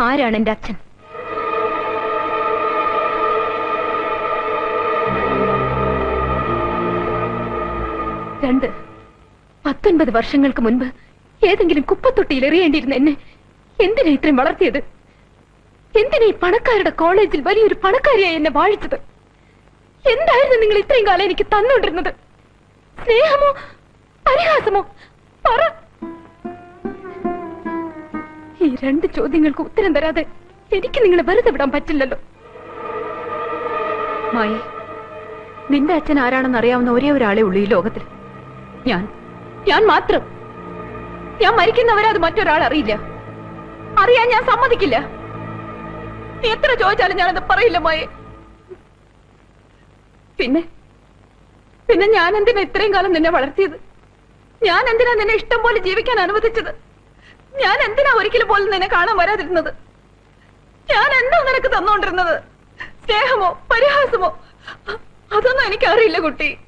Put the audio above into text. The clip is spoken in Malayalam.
ആരാണ് എന്റെ അച്ഛൻ? രണ്ട് പത്തൊൻപത് വർഷങ്ങൾക്ക് മുൻപ് ഏതെങ്കിലും കുപ്പത്തൊട്ടിയിൽ എറിയേണ്ടിയിരുന്ന എന്നെ എന്തിനാ ഇത്രയും വളർത്തിയത്? എന്തിനാ ഈ പണക്കാരുടെ കോളേജിൽ വലിയൊരു പണക്കാരിയായി എന്നെ വാഴിച്ചത്? എന്തായിരുന്നു നിങ്ങൾ ഇത്രയും കാലം എനിക്ക് തന്നുകൊണ്ടിരുന്നത്? സ്നേഹമോ? പരിഹാസമോ? ഈ രണ്ട് ചോദ്യങ്ങൾക്ക് ഉത്തരം തരാതെ എനിക്ക് നിങ്ങളെ വെറുതെ വിടാൻ പറ്റില്ലല്ലോ. മായി നിന്റെ അച്ഛൻ ആരാണെന്ന് അറിയാവുന്ന ഒരേ ഒരാളെ ഉള്ളൂ ഈ ലോകത്തിൽ. ഞാൻ ഞാൻ മാത്രം. ഞാൻ മരിക്കുന്നവരെ അത് മറ്റൊരാൾ അറിയില്ല. അറിയാൻ ഞാൻ സമ്മതിക്കില്ല. എത്ര ചോദിച്ചാലും ഞാനത് പറയില്ല മായി. പിന്നെ പിന്നെ ഞാൻ എന്തിനാ ഇത്രയും കാലം നിന്നെ വളർത്തിയത്? ഞാൻ എന്തിനാ നിന്നെ ഇഷ്ടം പോലെ ജീവിക്കാൻ അനുവദിച്ചത്? ഞാൻ എന്തിനാ ഒരിക്കലും പോലും നിന്നെ കാണാൻ വരാതിരുന്നത്? ഞാൻ എന്താ നിനക്ക് തന്നോണ്ടിരുന്നത്? സ്നേഹമോ പരിഹാസമോ? അതൊന്നും എനിക്കറിയില്ല കുട്ടി.